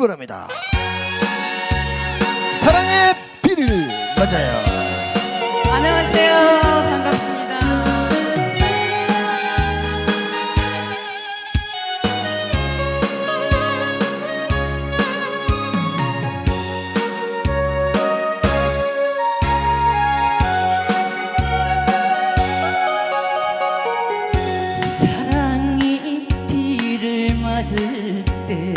출발합니다. 사랑의 비를 맞아요. 안녕하세요. 반갑습니다. 사랑이 비를 맞을 때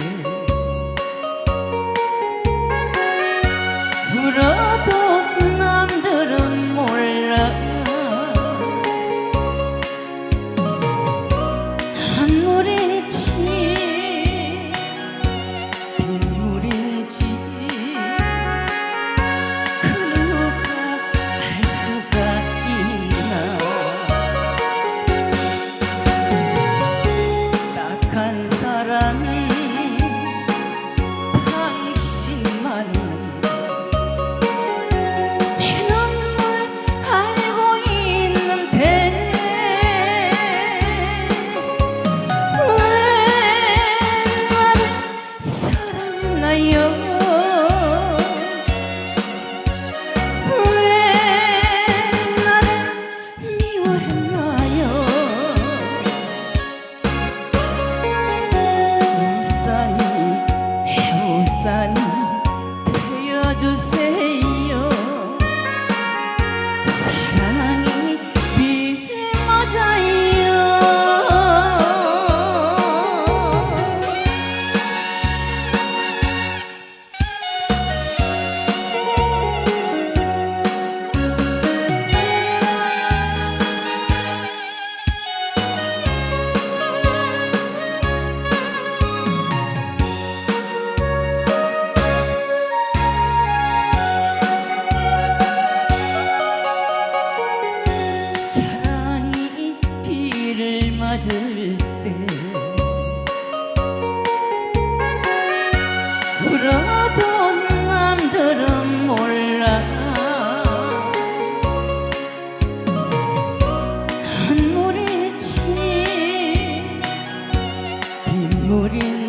Murinda